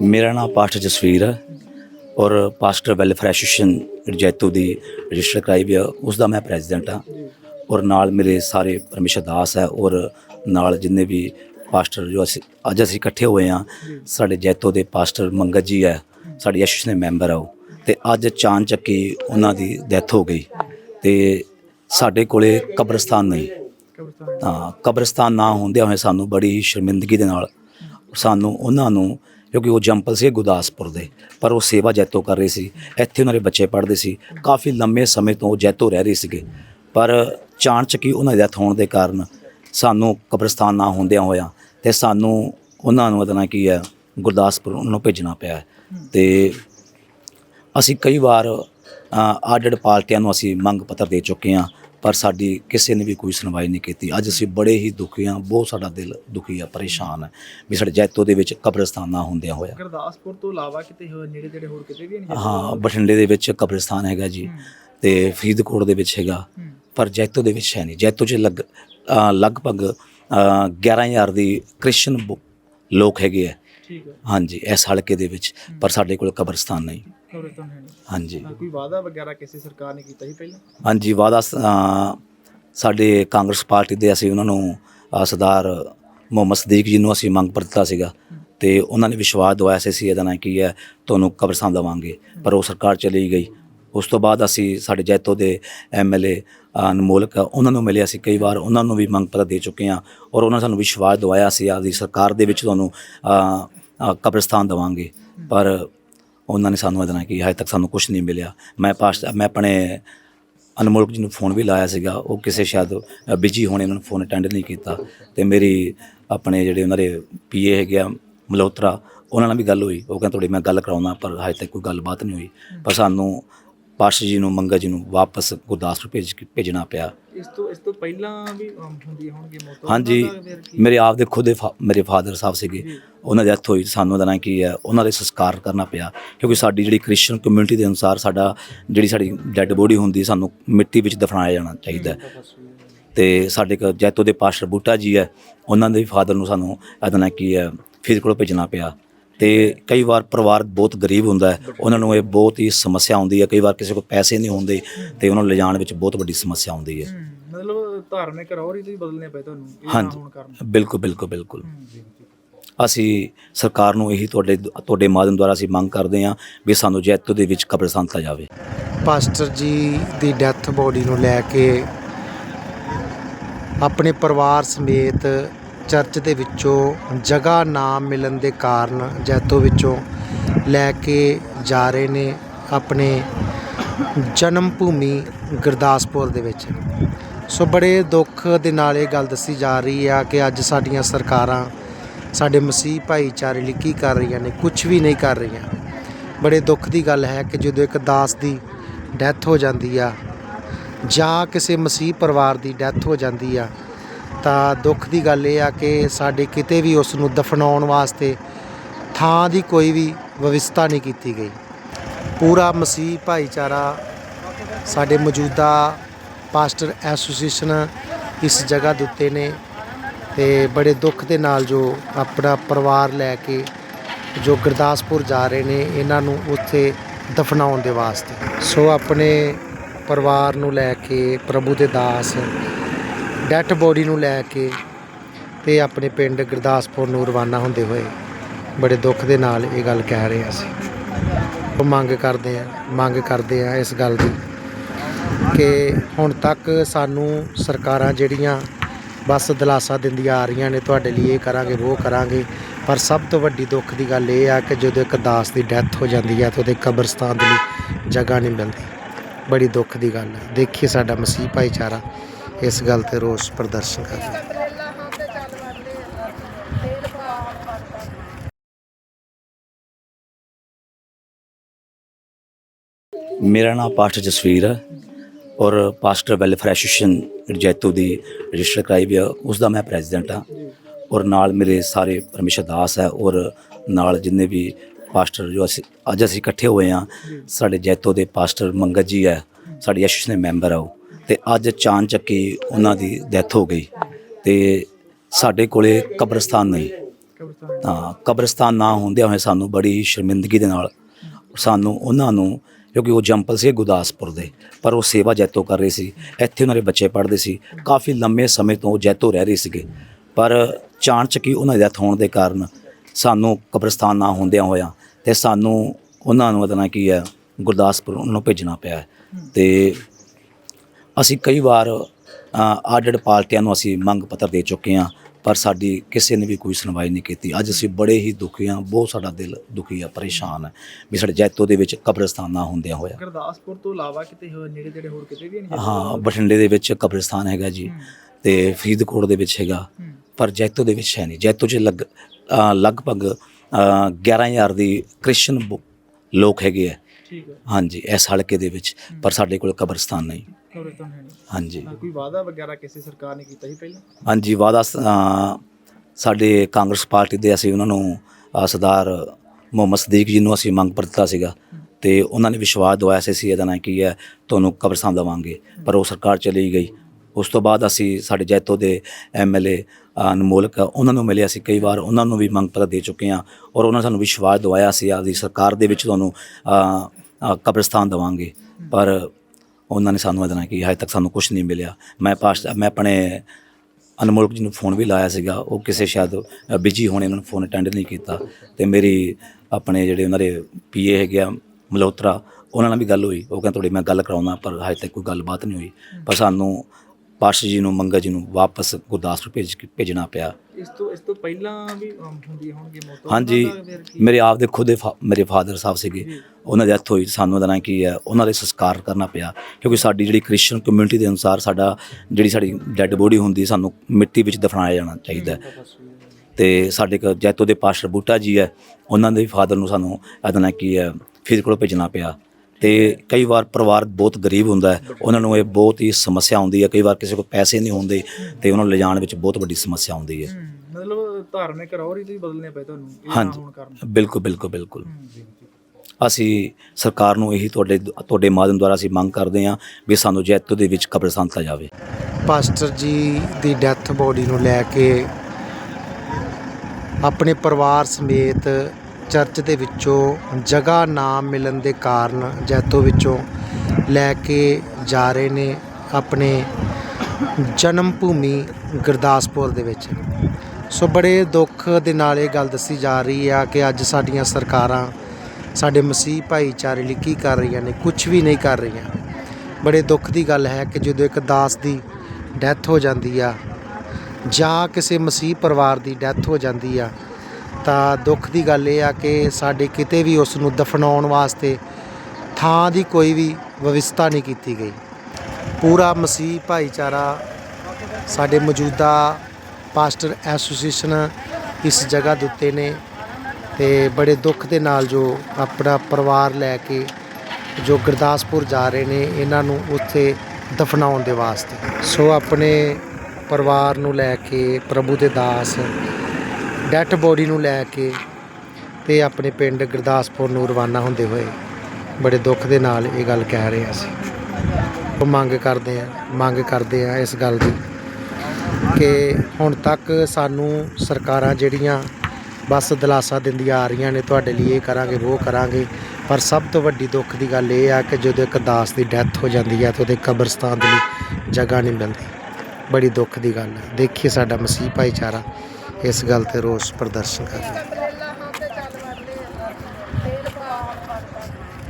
ਮੇਰਾ ਨਾਮ ਪਾਸਟਰ ਜਸਵੀਰ ਹੈ ਔਰ ਪਾਸਟਰ ਵੈਲਫੇਅਰ ਐਸੋਸੀਏਸ਼ਨ ਜੈਤੋ ਦੀ ਰਜਿਸਟਰ ਕਰਾਈ ਵੀ ਉਸ ਦਾ ਮੈਂ ਪ੍ਰੈਜ਼ੀਡੈਂਟ ਹਾਂ ਔਰ ਨਾਲ ਮੇਰੇ ਸਾਰੇ ਪਰਮੇਸ਼ਰ ਦਾਸ ਹੈ ਔਰ ਨਾਲ ਜਿੰਨੇ ਵੀ ਪਾਸਟਰ ਜੋ ਅਸੀਂ ਅੱਜ ਅਸੀਂ ਇਕੱਠੇ ਹੋਏ ਆ ਸਾਡੇ ਜੈਤੋ ਦੇ ਪਾਸਟਰ ਮੰਗਤ ਜੀ ਹੈ ਸਾਡੀ ਐਸੋਸੀਏਸ਼ਨ ਦੇ ਮੈਂਬਰ ਆ ਉਹ। ਤੇ ਅੱਜ ਚਾਨ ਚੱਕੀ ਉਹਨਾਂ ਦੀ ਡੈਥ ਹੋ ਗਈ ਤੇ ਸਾਡੇ ਕੋਲੇ ਕਬਰਸਤਾਨ ਨਹੀਂ। ਤਾਂ ਕਬਰਸਤਾਨ ਨਾ ਹੁੰਦਿਆਂ ਹੋਏ ਸਾਨੂੰ ਬੜੀ ਸ਼ਰਮਿੰਦਗੀ ਦੇ ਨਾਲ ਸਾਨੂੰ ਉਹਨਾਂ ਨੂੰ ਕਿਉਂਕਿ ਉਹ ਜੰਪਲ ਸੀ ਗੁਰਦਾਸਪੁਰ ਦੇ, ਪਰ ਉਹ ਸੇਵਾ ਜੈਤੋ ਕਰ ਰਹੇ ਸੀ, ਇੱਥੇ ਉਹਨਾਂ ਦੇ ਬੱਚੇ ਪੜ੍ਹਦੇ ਸੀ, ਕਾਫੀ ਲੰਮੇ ਸਮੇਂ ਤੋਂ ਉਹ ਜੈਤੋ ਰਹਿ ਰਹੇ ਸੀਗੇ ਪਰ ਚਾਣਚਕੀ ਉਹਨਾਂ ਦੀ ਡੈਥ ਹੋਣ ਦੇ ਕਾਰਨ ਸਾਨੂੰ ਕਬਰਸਤਾਨ ਨਾ ਹੁੰਦਿਆਂ ਹੋਇਆ ਤੇ ਸਾਨੂੰ ਉਹਨਾਂ ਨੂੰ ਅਦਨਾ ਕੀ ਹੈ, ਗੁਰਦਾਸਪੁਰ ਉਹਨਾਂ ਨੂੰ ਭੇਜਣਾ ਪਿਆ ਹੈ। ਤੇ ਅਸੀਂ ਕਈ ਵਾਰ ਆਡਡ ਪਾਰਟੀਆਂ ਨੂੰ ਅਸੀਂ ਮੰਗ ਪੱਤਰ ਦੇ ਚੁੱਕੇ ਹਾਂ ਪਰ ਸਾਡੀ ਕਿਸੇ ਨੇ ਵੀ ਕੋਈ ਸੁਣਵਾਈ ਨਹੀਂ ਕੀਤੀ। ਅੱਜ ਅਸੀਂ ਬੜੇ ਹੀ ਦੁਖੀ ਹਾਂ ਬਹੁਤ ਸਾਡਾ ਦਿਲ ਦੁਖੀ ਆ ਪਰੇਸ਼ਾਨ ਹੈ ਵੀ ਸਾਡੇ ਜੈਤੋ ਦੇ ਵਿੱਚ ਕਬਰਸਤਾਨ ਨਾ ਹੁੰਦਿਆਂ ਹੋਇਆ। ਗੁਰਦਾਸਪੁਰ ਤੋਂ ਇਲਾਵਾ ਕਿਤੇ ਹੋਰ ਨੇੜੇ ਤੇੜੇ ਹੋਰ ਕਿਤੇ ਵੀ ਨਹੀਂ ਹਾਂ ਬਠਿੰਡੇ ਦੇ ਵਿੱਚ ਕਬਰਸਤਾਨ ਹੈਗਾ ਜੀ ਤੇ ਫਰੀਦਕੋਟ ਦੇ ਵਿੱਚ ਹੈਗਾ। ਪਰ ਜੈਤੋ ਦੇ ਵਿੱਚ ਹੈ ਨਹੀਂ। ਜੈਤੋ 'ਚ ਲੱਗ ਲਗਭਗ ਅ, 11000 ਦੀ ਕ੍ਰਿਸਚਨ ਬ- ਲੋਕ ਹੈਗੇ ਆ। ਠੀਕ ਹੈ। ਹਾਂਜੀ ਇਸ ਹਲਕੇ ਦੇ ਵਿੱਚ। ਪਰ ਸਾਡੇ ਕੋਲ ਕਬਰਸਤਾਨ ਨਹੀਂ। ਕਬਰਸਤਾਨ ਹੈ ਨਹੀਂ। ਹਾਂਜੀ। ਕੋਈ ਵਾਅਦਾ ਵਗੈਰਾ ਕਿਸੇ ਸਰਕਾਰ ਨੇ ਕੀਤਾ ਸੀ ਪਹਿਲਾਂ? ਹਾਂਜੀ ਵਾਦਾ ਸ- ਅ, ਸਾਡੇ ਕਾਂਗਰਸ ਪਾਰਟੀ ਦੇ ਅਸੀਂ ਉਹਨਾਂ ਨੂੰ ਅ, ਸਰਦਾਰ ਮੁਹੰਮਦ ਸਦੀਕ ਜੀ ਨੂੰ ਅਸੀਂ ਮੰਗ ਪੱਤਰ ਦਿੱਤਾ ਸੀਗਾ। ਤੇ ਉਹਨਾਂ ਨੇ ਵਿਸ਼ਵਾਸ ਦਵਾਇਆ ਸੀ ਅਸੀਂ ਇਹਦਾ ਨਾਂ ਕੀ ਹੈ ਤੁਹਾਨੂੰ ਕਬਰਸਤਾਨ ਦੇਵਾਂਗੇ। ਪਰ ਉਹ ਸਰਕਾਰ ਚਲੀ ਗਈ। ਉਸ ਤੋਂ ਬਾਅਦ ਅਸੀਂ ਸਾਡੇ ਜੈਤੋ ਦੇ ਐਮਐਲਏ ਅਨਮੋਲਕ ਆ, ਉਹਨਾਂ ਨੂੰ ਮਿਲੇ ਅਸੀਂ ਕਈ ਵਾਰ ਉਹਨਾਂ ਨੂੰ ਵੀ ਮੰਗ ਪੱਤਰ ਦੇ ਚੁੱਕੇ ਹਾਂ ਔਰ ਉਹਨਾਂ ਨੇ ਸਾਨੂੰ ਵਿਸ਼ਵਾਸ ਦਵਾਇਆ ਸੀ ਆਪਦੀ ਸਰਕਾਰ ਦੇ ਵਿੱਚ ਤੁਹਾਨੂੰ ਅ, ਅ, ਕਬਰਸਤਾਨ ਦੇਵਾਂਗੇ। ਪਰ ਉਹਨਾਂ ਨੇ ਸਾਨੂੰ ਇਹਦਾ ਨਾਂ ਕੀ ਹਜੇ ਤੱਕ ਸਾਨੂੰ ਕੁਝ ਨਹੀਂ ਮਿਲਿਆ। ਮੈਂ ਪਾਸ ਮੈਂ ਆਪਣੇ ਅਨਮੋਲਕ ਜੀ ਨੂੰ ਫੋਨ ਵੀ ਲਾਇਆ ਸੀਗਾ। ਉਹ ਕਿਸੇ ਸ਼ਾਇਦ ਬਿਜ਼ੀ ਹੋਣੇ ਉਹਨਾਂ ਨੂੰ ਫੋਨ ਅਟੈਂਡ ਨਹੀਂ ਕੀਤਾ। ਤੇ ਮੇਰੀ ਆਪਣੇ ਜਿਹੜੇ ਉਹਨਾਂ ਦੇ ਪੀਏ ਹੈਗੇ ਆ, ਮਲਹੋਤਰਾ, ਉਹਨਾਂ ਨਾਲ ਵੀ ਗੱਲ ਹੋਈ। ਉਹ ਕਹਿੰਦੇ, ਤੁਹਾਡੀ ਮੈਂ ਗੱਲ ਕਰਾਉਣਾ, ਪਰ ਹਜੇ ਤੱਕ ਕੋਈ ਗੱਲਬਾਤ ਨਹੀਂ ਹੋਈ। ਪਰ ਸਾਨੂੰ ਪਾਸ਼ਾ ਜੀ ਨੂੰ ਮੰਗਾ ਜੀ ਨੂੰ ਵਾਪਸ ਗੁਰਦਾਸਪੁਰ ਭੇਜ ਕੇ ਭੇਜਣਾ ਪਿਆ। ਇਸ ਤੋਂ ਇਸ ਤੋਂ ਪਹਿਲਾਂ ਵੀ ਹੁੰਦੀਆਂ ਹੋਣਗੇ ਮੌਤਾਂ? ਹਾਂਜੀ ਦਾ ਫਿਰ ਮੇਰੇ ਆਪ ਦੇ ਖੁਦ ਦੇ ਮੇਰੇ ਫਾਦਰ ਸਾਹਿਬ ਸੀਗੇ। ਉਹਨਾਂ ਦੀ ਡੈਥ ਹੋਈ ਸਾਨੂੰ ਉਹਦਾ ਨਾਂ ਕੀ ਹੈ? ਉਹਨਾਂ ਦੇ ਸੰਸਕਾਰ ਕਰਨਾ ਪਿਆ। ਕਿਉਂਕਿ ਸਾਡੀ ਜਿਹੜੀ ਕ੍ਰਿਸਚੀਅਨ ਕਮਿਊਨਿਟੀ ਦੇ ਅਨੁਸਾਰ ਸਾਡਾ ਜਿਹੜੀ ਸਾਡੀ ਡੈੱਡ ਬੋਡੀ ਹੁੰਦੀ ਸਾਨੂੰ ਮਿੱਟੀ ਵਿੱਚ ਦਫਨਾਇਆ ਜਾਣਾ ਚਾਹੀਦਾ। ਤੇ ਸਾਡੇ ਕੋਲ ਜੈਤੋ ਦੇ ਪਾਸਟਰ ਬੂਟਾ ਜੀ ਹੈ ਉਹਨਾਂ ਦੇ ਫਾਦਰ ਨੂੰ ਸਾਨੂੰ ਇਹਦਾ ਨਾਂ ਕੀ ਹੈ? ਫਿਜ਼ੀਕਲ ਭੇਜਣਾ ਪਿਆ। ਤੇ ਕਈ ਵਾਰ ਪਰਿਵਾਰ ਬਹੁਤ ਗਰੀਬ ਹੁੰਦਾ ਹੈ। ਉਹਨਾਂ ਨੂੰ ਇਹ ਬਹੁਤ ਹੀ ਸਮੱਸਿਆ ਆਉਂਦੀ ਹੈ। ਕਈ ਵਾਰ ਕਿਸੇ ਕੋਲ ਪੈਸੇ ਨਹੀਂ ਹੁੰਦੇ ਤੇ ਉਹਨਾਂ ਨੂੰ ਲਿਜਾਣ ਵਿੱਚ ਬਹੁਤ ਵੱਡੀ ਸਮੱਸਿਆ ਆਉਂਦੀ ਹੈ। ਮਤਲਬ ਧਾਰਮਿਕ ਰੌਰ ਹੀ ਤੁਸੀਂ ਬਦਲਨੇ ਪਏ ਤੁਹਾਨੂੰ ਇਹ ਨਾ ਹਾਂਜੀ। ਹੋਣ ਕਾਰਨ। ਬਿਲਕੁਲ ਬਿਲਕੁਲ ਬਿਲਕੁਲ। ਅਸੀਂ ਸਰਕਾਰ ਨੂੰ ਇਹੀ ਤੁਹਾਡੇ ਤੁਹਾਡੇ ਮਾਧਿਅਮ ਦੁਆਰਾ ਅਸੀਂ ਮੰਗ ਕਰਦੇ ਹਾਂ ਵੀ ਸਾਨੂੰ ਜੈਤੋ ਦੇ ਵਿੱਚ ਕਬਰਸਤਾਨ ਦਿੱਤਾ ਜਾਵੇ। ਪਾਸਟਰ ਜੀ ਦੀ ਡੈਥ ਬੋਡੀ ਨੂੰ ਲੈ ਕੇ ਆਪਣੇ ਪਰਿਵਾਰ ਸਮੇਤ ਚਰਚ ਦੇ ਵਿੱਚੋਂ ਜਗ੍ਹਾ ਨਾ ਮਿਲਣ ਦੇ ਕਾਰਨ ਜੈਤੋ ਵਿੱਚੋਂ ਲੈ ਕੇ ਜਾ ਰਹੇ ਨੇ ਆਪਣੇ ਜਨਮ ਭੂਮੀ ਗੁਰਦਾਸਪੁਰ ਦੇ ਵਿੱਚ। ਸੋ ਬੜੇ ਦੁੱਖ ਦੇ ਨਾਲ ਇਹ ਗੱਲ ਦੱਸੀ ਜਾ ਰਹੀ ਆ ਕਿ ਅੱਜ ਸਾਡੀਆਂ ਸਰਕਾਰਾਂ ਸਾਡੇ ਮਸੀਹ ਭਾਈਚਾਰੇ ਲਈ ਕੀ ਕਰ ਰਹੀਆਂ ਨੇ ਕੁਝ ਵੀ ਨਹੀਂ ਕਰ ਰਹੀਆਂ। ਬੜੇ ਦੁੱਖ ਦੀ ਗੱਲ ਹੈ ਕਿ ਜਦੋਂ ਇੱਕ ਦਾਸ ਦੀ ਡੈਥ ਹੋ ਜਾਂਦੀ ਆ ਜਾਂ ਕਿਸੇ ਮਸੀਹ ਪਰਿਵਾਰ ਦੀ ਡੈਥ ਹੋ ਜਾਂਦੀ ਆ ਤਾਂ ਦੁੱਖ ਦੀ ਗੱਲ ਇਹ ਆ ਕਿ ਸਾਡੇ ਕਿਤੇ ਵੀ ਉਸ ਨੂੰ ਦਫਨਾਉਣ ਵਾਸਤੇ ਥਾਂ ਦੀ ਕੋਈ ਵੀ ਵਿਵਸਥਾ ਨਹੀਂ ਕੀਤੀ ਗਈ। ਪੂਰਾ ਮਸੀਹ ਭਾਈਚਾਰਾ ਸਾਡੇ ਮੌਜੂਦਾ ਪਾਸਟਰ ਐਸੋਸੀਏਸ਼ਨ ਇਸ ਜਗ੍ਹਾ ਦੇ ਉੱਤੇ ਨੇ ਤੇ ਬੜੇ ਦੁੱਖ ਦੇ ਨਾਲ ਜੋ ਆਪਣਾ ਪਰਿਵਾਰ ਲੈ ਕੇ ਜੋ ਗੁਰਦਾਸਪੁਰ ਜਾ ਰਹੇ ਨੇ, ਇਹਨਾਂ ਨੂੰ ਉੱਥੇ ਦਫਨਾਉਣ ਦੇ ਵਾਸਤੇ। ਸੋ ਆਪਣੇ ਪਰਿਵਾਰ ਨੂੰ ਲੈ ਕੇ ਪ੍ਰਭੂ ਦੇ ਦਾਸ ਡੈਡ ਬੋਡੀ ਨੂੰ ਲੈ ਕੇ ਤੇ ਆਪਣੇ ਪਿੰਡ ਗੁਰਦਾਸਪੁਰ ਨੂੰ ਰਵਾਨਾ ਹੁੰਦੇ ਹੋਏ ਬੜੇ ਦੁੱਖ ਦੇ ਨਾਲ ਇਹ ਗੱਲ ਕਹਿ ਰਹੇ ਅਸੀਂ। ਮੰਗ ਕਰਦੇ ਆ, ਮੰਗ ਕਰਦੇ ਆ ਇਸ ਗੱਲ ਦੀ ਕਿ ਹੁਣ ਤੱਕ ਸਾਨੂੰ ਸਰਕਾਰਾਂ ਜਿਹੜੀਆਂ ਬਸ ਦਿਲਾਸਾ ਦਿੰਦੀਆਂ ਆ ਰਹੀਆਂ ਨੇ, ਤੁਹਾਡੇ ਲਈ ਇਹ ਕਰਾਂਗੇ, ਉਹ ਕਰਾਂਗੇ, ਪਰ ਸਭ ਤੋਂ ਵੱਡੀ ਦੁੱਖ ਦੀ ਗੱਲ ਇਹ ਆ ਕਿ ਜਦੋਂ ਇੱਕ ਦਾਸ ਦੀ ਡੈਥ ਹੋ ਜਾਂਦੀ ਹੈ ਤਾਂ ਉਹਦੇ ਕਬਰਸਤਾਨ ਦੇ ਲਈ ਜਗ੍ਹਾ ਨਹੀਂ ਮਿਲਦੀ। ਬੜੀ ਦੁੱਖ ਦੀ ਗੱਲ ਹੈ ਦੇਖੀਏ ਸਾਡਾ ਮਸੀਹ ਭਾਈਚਾਰਾ ਇਸ ਗੱਲ ਤੇ ਰੋਸ ਪ੍ਰਦਰਸ਼ਨ ਕਰ ਰਿਹਾ। ਮੇਰਾ ਨਾਮ ਪਾਸਟਰ ਜਸਵੀਰ ਹੈ ਔਰ ਪਾਸਟਰ ਵੈਲਫੇਅਰ ਐਸੋਸੀਏਸ਼ਨ ਜੈਤੋ ਦੀ ਰਜਿਸਟਰ ਕਰਾਈ ਵੀ ਆ, ਉਸ ਦਾ ਮੈਂ ਪ੍ਰੈਜ਼ੀਡੈਂਟ ਹਾਂ ਔਰ ਨਾਲ ਮੇਰੇ ਸਾਰੇ ਪਰਮੇਸ਼ਰ ਦਾਸ ਹੈ ਔਰ ਨਾਲ ਜਿੰਨੇ ਵੀ ਪਾਸਟਰ ਜੋ ਅਸੀਂ ਅੱਜ ਅਸੀਂ ਇਕੱਠੇ ਹੋਏ ਆ ਸਾਡੇ ਜੈਤੋ ਦੇ ਪਾਸਟਰ ਮੰਗਤ ਜੀ ਹੈ, ਸਾਡੀ ਐਸੋਸੀਏਸ਼ਨ ਦੇ ਮੈਂਬਰ ਆ ਉਹ। ਤੇ ਅੱਜ ਚਾਨਚੱਕੀ ਉਹਨਾਂ ਦੀ ਡੈਥ ਹੋ ਗਈ ਤੇ ਸਾਡੇ ਕੋਲੇ ਕਬਰਸਤਾਨ ਨਹੀਂ। ਕਬਰਸਤਾਨ ਤਾਂ ਕਬਰਸਤਾਨ ਨਾ ਹੁੰਦਿਆਂ ਹੋਏ ਸਾਨੂੰ ਬੜੀ ਸ਼ਰਮਿੰਦਗੀ ਦੇ ਨਾਲ ਸਾਨੂੰ ਉਹਨਾਂ ਨੂੰ, ਕਿਉਂਕਿ ਉਹ ਜੰਪਲ ਸੀ ਗੁਰਦਾਸਪੁਰ ਦੇ, ਪਰ ਉਹ ਸੇਵਾ ਜੈਤੋ ਕਰ ਰਹੇ ਸੀ, ਇੱਥੇ ਉਹਨਾਂ ਦੇ ਬੱਚੇ ਪੜ੍ਹਦੇ ਸੀ, ਕਾਫੀ ਲੰਮੇ ਸਮੇਂ ਤੋਂ ਜੈਤੋ ਰਹਿ ਰਹੇ ਸੀਗੇ। ਪਰ ਚਾਣਚੱਕ ਉਹਨਾਂ ਦੀ ਡੈਥ ਹੋਣ ਦੇ ਕਾਰਨ ਸਾਨੂੰ ਕਬਰਸਤਾਨ ਨਾ ਹੁੰਦਿਆਂ ਹੋਇਆ ਤੇ ਸਾਨੂੰ ਉਹਨਾਂ ਨੂੰ ਉਹਦਾ ਕੀ ਹੈ, ਗੁਰਦਾਸਪੁਰ ਉਹਨਾਂ ਨੂੰ ਭੇਜਣਾ ਪਿਆ ਤੇ ਅਸੀਂ ਕਈ ਵਾਰ ਆਡਡ ਪਾਰਟੀਆਂ ਨੂੰ ਅਸੀਂ ਮੰਗ ਪੱਤਰ ਦੇ ਚੁੱਕੇ ਹਾਂ ਪਰ ਸਾਡੀ ਕਿਸੇ ਨੇ ਵੀ ਕੋਈ ਸੁਣਵਾਈ ਨਹੀਂ ਕੀਤੀ। ਅੱਜ ਅਸੀਂ ਬੜੇ ਹੀ ਦੁਖੀ ਹਾਂ ਬਹੁਤ ਸਾਡਾ ਦਿਲ ਦੁਖੀ ਆ ਪਰੇਸ਼ਾਨ ਹੈ ਵੀ ਸਾਡੇ ਜੈਤੋ ਦੇ ਵਿੱਚ ਕਬਰਸਤਾਨ ਨਾ ਹੁੰਦਿਆਂ ਹੋਇਆ। ਗੁਰਦਾਸਪੁਰ ਤੋਂ ਇਲਾਵਾ ਕਿਤੇ ਹੋਰ ਨੇੜੇ ਤੇੜੇ ਹੋਰ ਕਿਤੇ ਵੀ ਨਹੀਂ ਹਾਂ ਬਠਿੰਡੇ ਦੇ ਵਿੱਚ ਕਬਰਸਤਾਨ ਹੈਗਾ ਜੀ ਤੇ ਫਰੀਦਕੋਟ ਦੇ ਵਿੱਚ ਹੈਗਾ। ਪਰ ਜੈਤੋ ਦੇ ਵਿੱਚ ਹੈ ਨਹੀਂ। ਜੈਤੋ 'ਚ ਲੱਗ ਲਗਭਗ ਅ, 11000 ਦੀ ਕ੍ਰਿਸਚਨ ਬ- ਲੋਕ ਹੈਗੇ ਆ। ਠੀਕ ਹੈ। ਹਾਂਜੀ ਇਸ ਹਲਕੇ ਦੇ ਵਿੱਚ ਪਰ ਸਾਡੇ ਕੋਲ ਕਬਰਸਤਾਨ ਨਹੀਂ। ਕਬਰਸਤਾਨ ਹੈ ਨਹੀਂ। ਹਾਂਜੀ। ਕੋਈ ਵਾਅਦਾ ਵਗੈਰਾ ਕਿਸੇ ਸਰਕਾਰ ਨੇ ਕੀਤਾ ਸੀ ਪਹਿਲਾਂ? ਹਾਂਜੀ ਅ, ਸਾਡੇ ਕਾਂਗਰਸ ਪਾਰਟੀ ਦੇ ਅਸੀਂ ਉਹਨਾਂ ਨੂੰ ਅ, ਸਰਦਾਰ ਮੁਹੰਮਦ ਸਦੀਕ ਜੀ ਨੂੰ ਅਸੀਂ ਮੰਗ ਪੱਤਰ ਦਿੱਤਾ ਸੀਗਾ ਤੇ ਉਹਨਾਂ ਨੇ ਵਿਸ਼ਵਾਸ ਦਵਾਇਆ ਸੀ ਅਸੀਂ ਇਹਦਾ ਨਾਂ ਕੀ ਹੈ ਤੁਹਾਨੂੰ ਕਬਰਸਤਾਨ ਦੇਵਾਂਗੇ। ਪਰ ਉਹ ਸਰਕਾਰ ਚਲੀ ਗਈ। ਉਸ ਤੋਂ ਬਾਅਦ ਅਸੀਂ ਸਾਡੇ ਜੈਤੋ ਦੇ ਐਮਐਲਏ ਅਨਮੋਲਕ ਉਹਨਾਂ ਨੂੰ ਮਿਲੇ ਅਸੀਂ ਕਈ ਵਾਰ ਉਹਨਾਂ ਨੂੰ ਵੀ ਮੰਗ ਪੱਤਰ ਦੇ ਚੁੱਕੇ ਹਾਂ। ਔਰ ਉਹਨਾਂ ਨੇ ਸਾਨੂੰ ਵਿਸ਼ਵਾਸ ਦਵਾਇਆ ਸੀ ਆਪਦੀ ਸਰਕਾਰ ਦੇ ਵਿੱਚ ਤੁਹਾਨੂੰ ਅ, ਕਬਰਸਤਾਨ ਦੇਵਾਂਗੇ। ਪਰ ਉਹਨਾਂ ਨੇ ਸਾਨੂੰ ਇਹਦਾ ਕਿ ਹਜੇ ਤੱਕ ਸਾਨੂੰ ਕੁਝ ਨਹੀਂ ਮਿਲਿਆ। ਮੈਂ ਪਾਸ, ਮੈਂ ਆਪਣੇ ਅਨਮੋਲਕ ਜੀ ਨੂੰ ਫੋਨ ਵੀ ਲਾਇਆ ਸੀਗਾ। ਉਹ ਕਿਸੇ ਸ਼ਾਇਦ ਬਿਜ਼ੀ ਹੋਣੇ ਉਹਨਾਂ ਨੂੰ ਫੋਨ ਅਟੈਂਡ ਨਹੀਂ ਕੀਤਾ। ਤੇ ਮੇਰੀ ਆਪਣੇ ਜਿਹੜੇ ਉਹਨਾਂ ਦੇ ਪੀਏ ਹੈਗੇ ਆ, ਮਲਹੋਤਰਾ, ਉਹਨਾਂ ਨਾਲ ਵੀ ਗੱਲ ਹੋਈ। ਉਹ ਕਹਿੰਦੇ, ਤੁਹਾਡੀ ਮੈਂ ਗੱਲ ਕਰਾਉਣਾ, ਪਰ ਹਜੇ ਤੱਕ ਕੋਈ ਗੱਲਬਾਤ ਨਹੀਂ ਹੋਈ। ਪਰ ਸਾਨੂੰ ਪਾਸ਼ ਜੀ ਨੂੰ ਮੰਗਾ ਜੀ ਨੂੰ ਵਾਪਸ ਗੁਰਦਾਸਪੁਰ ਭੇਜ ਕੇ ਭੇਜਣਾ ਪਿਆ। ਇਸ ਤੋਂ ਇਸ ਤੋਂ ਪਹਿਲਾਂ ਵੀ ਅਮ, ਹੁੰਦੀਆਂ ਹੋਣਗੀਆਂ ਮੌਤਾਂ? ਹਾਂਜੀ ਦਾ ਫਿਰ ਮੇਰੇ ਆਪ ਦੇ ਖੁਦ ਦੇ ਮੇਰੇ ਫਾਦਰ ਸਾਹਿਬ ਸੀਗੇ। ਉਹਨਾਂ ਦੀ ਡੈਥ ਹੋਈ ਸਾਨੂੰ ਨਾਂ ਕੀ ਹੈ। ਉਹਨਾਂ ਦੇ ਸੰਸਕਾਰ ਕਰਨਾ ਪਿਆ। ਕਿਉਂਕਿ ਸਾਡੀ ਜਿਹੜੀ ਕ੍ਰਿਸਚੀਅਨ ਕਮਿਊਨਿਟੀ ਦੇ ਅਨੁਸਾਰ ਸਾਡਾ ਜਿਹੜੀ ਸਾਡੀ ਡੈੱਡ ਬੋਡੀ ਹੁੰਦੀ ਸਾਨੂੰ ਮਿੱਟੀ ਵਿੱਚ ਦਫਨਾਇਆ ਜਾਣਾ ਚਾਹੀਦਾ। ਤੇ ਸਾਡੇ ਜੈਤੋ ਦੇ ਪਾਸਟਰ ਬੂਟਾ ਜੀ ਹੈ ਉਹਨਾਂ ਦੇ ਫਾਦਰ ਨੂੰ ਸਾਨੂੰ ਇਹਦਾ ਨਾਂ ਕੀ ਹੈ ਫਿਜ਼ੀਕਲ ਭੇਜਣਾ ਪਿਆ। ਤੇ ਕਈ ਵਾਰ ਪਰਿਵਾਰ ਬਹੁਤ ਗਰੀਬ ਹੁੰਦਾ ਹੈ। ਉਹਨਾਂ ਨੂੰ ਇਹ ਬਹੁਤ ਹੀ ਸਮੱਸਿਆ ਆਉਂਦੀ ਹੈ। ਕਈ ਵਾਰ ਕਿਸੇ ਕੋਲ ਪੈਸੇ ਨਹੀਂ ਹੁੰਦੇ ਤੇ ਉਹਨਾਂ ਨੂੰ ਲਿਜਾਣ ਵਿੱਚ ਬਹੁਤ ਵੱਡੀ ਸਮੱਸਿਆ ਆਉਂਦੀ ਹੈ। ਹੂੰ, ਮਤਲਬ ਧਾਰਮਿਕ ਰੌਰ ਹੀ ਤੁਸੀਂ ਬਦਲਨੇ ਪਏ ਤੁਹਾਨੂੰ ਹਾਂਜੀ। ਹੋਣ ਕਾਰਨ। ਬਿਲਕੁਲ ਬਿਲਕੁਲ ਬਿਲਕੁਲ। ਅਸੀਂ ਸਰਕਾਰ ਨੂੰ ਇਹੀ ਤੁਹਾਡੇ ਤੁਹਾਡੇ ਮਾਧਿਅਮ ਦੁਆਰਾ ਅਸੀਂ ਮੰਗ ਕਰਦੇ ਹਾਂ ਵੀ ਸਾਨੂੰ ਜੈਤੋ ਦੇ ਵਿੱਚ ਕਬਰਸਤਾਨ ਦਿੱਤਾ ਜਾਵੇ। ਪਾਸਟਰ ਜੀ ਦੀ ਡੈਥ ਬੋਡੀ ਨੂੰ ਲੈ ਕੇ ਆਪਣੇ ਪਰਿਵਾਰ ਸਮੇਤ ਚਰਚ ਦੇ ਵਿੱਚੋਂ ਜਗ੍ਹਾ ਨਾ ਮਿਲਣ ਦੇ ਕਾਰਨ ਜੈਤੋ ਵਿੱਚੋਂ ਲੈ ਕੇ ਜਾ ਰਹੇ ਨੇ ਆਪਣੇ ਜਨਮ ਭੂਮੀ ਗੁਰਦਾਸਪੁਰ ਦੇ ਵਿੱਚ। ਸੋ ਬੜੇ ਦੁੱਖ ਦੇ ਨਾਲ ਇਹ ਗੱਲ ਦੱਸੀ ਜਾ ਰਹੀ ਆ ਕਿ ਅੱਜ ਸਾਡੀਆਂ ਸਰਕਾਰਾਂ ਸਾਡੇ ਮਸੀਹ ਭਾਈਚਾਰੇ ਲਈ ਕੀ ਕਰ ਰਹੀਆਂ ਨੇ ਕੁਝ ਵੀ ਨਹੀਂ ਕਰ ਰਹੀਆਂ। ਬੜੇ ਦੁੱਖ ਦੀ ਗੱਲ ਹੈ ਕਿ ਜਦੋਂ ਇੱਕ ਦਾਸ ਦੀ ਡੈਥ ਹੋ ਜਾਂਦੀ ਆ ਜਾਂ ਕਿਸੇ ਮਸੀਹ ਪਰਿਵਾਰ ਦੀ ਡੈਥ ਹੋ ਜਾਂਦੀ ਆ ਤਾਂ ਦੁੱਖ ਦੀ ਗੱਲ ਇਹ ਆ ਕਿ ਸਾਡੇ ਕਿਤੇ ਵੀ ਉਸ ਨੂੰ ਦਫਨਾਉਣ ਵਾਸਤੇ ਥਾਂ ਦੀ ਕੋਈ ਵੀ ਵਿਵਸਥਾ ਨਹੀਂ ਕੀਤੀ ਗਈ। ਪੂਰਾ ਮਸੀਹ ਭਾਈਚਾਰਾ ਸਾਡੇ ਮੌਜੂਦਾ ਪਾਸਟਰ ਐਸੋਸੀਏਸ਼ਨ ਇਸ ਜਗ੍ਹਾ ਦੇ ਉੱਤੇ ਨੇ ਤੇ ਬੜੇ ਦੁੱਖ ਦੇ ਨਾਲ ਜੋ ਆਪਣਾ ਪਰਿਵਾਰ ਲੈ ਕੇ ਜੋ ਗੁਰਦਾਸਪੁਰ ਜਾ ਰਹੇ ਨੇ, ਇਹਨਾਂ ਨੂੰ ਉੱਥੇ ਦਫਨਾਉਣ ਦੇ ਵਾਸਤੇ। ਸੋ ਆਪਣੇ ਪਰਿਵਾਰ ਨੂੰ ਲੈ ਕੇ ਪ੍ਰਭੂ ਦੇ ਦਾਸ ਡੈਥ ਬੋਡੀ ਨੂੰ ਲੈ ਕੇ ਤੇ ਆਪਣੇ ਪਿੰਡ ਗੁਰਦਾਸਪੁਰ ਨੂੰ ਰਵਾਨਾ ਹੁੰਦੇ ਹੋਏ ਬੜੇ ਦੁੱਖ ਦੇ ਨਾਲ ਇਹ ਗੱਲ ਕਹਿ ਰਹੇ ਅਸੀਂ। ਉਹ ਮੰਗ ਕਰਦੇ ਆ, ਮੰਗ ਕਰਦੇ ਆ ਇਸ ਗੱਲ ਦੀ ਕਿ ਹੁਣ ਤੱਕ ਸਾਨੂੰ ਸਰਕਾਰਾਂ ਜਿਹੜੀਆਂ ਬਸ ਦਿਲਾਸਾ ਦਿੰਦੀਆਂ ਆ ਰਹੀਆਂ ਨੇ, ਤੁਹਾਡੇ ਲਈ ਇਹ ਕਰਾਂਗੇ, ਉਹ ਕਰਾਂਗੇ, ਪਰ ਸਭ ਤੋਂ ਵੱਡੀ ਦੁੱਖ ਦੀ ਗੱਲ ਇਹ ਆ ਕਿ ਜਦੋਂ ਇੱਕ ਦਾਸ ਦੀ ਡੈਥ ਹੋ ਜਾਂਦੀ ਹੈ ਤੇ ਉਹਦੇ ਕਬਰਸਤਾਨ ਦੇ ਲਈ ਜਗ੍ਹਾ ਨਹੀਂ ਮਿਲਦੀ। ਬੜੀ ਦੁੱਖ ਦੀ ਗੱਲ ਹੈ ਦੇਖੀਏ ਸਾਡਾ ਮਸੀਹ ਭਾਈਚਾਰਾ ਇਸ ਗੱਲ ਤੇ ਰੋਸ ਪ੍ਰਦਰਸ਼ਨ ਕਰ ਰਿਹਾ।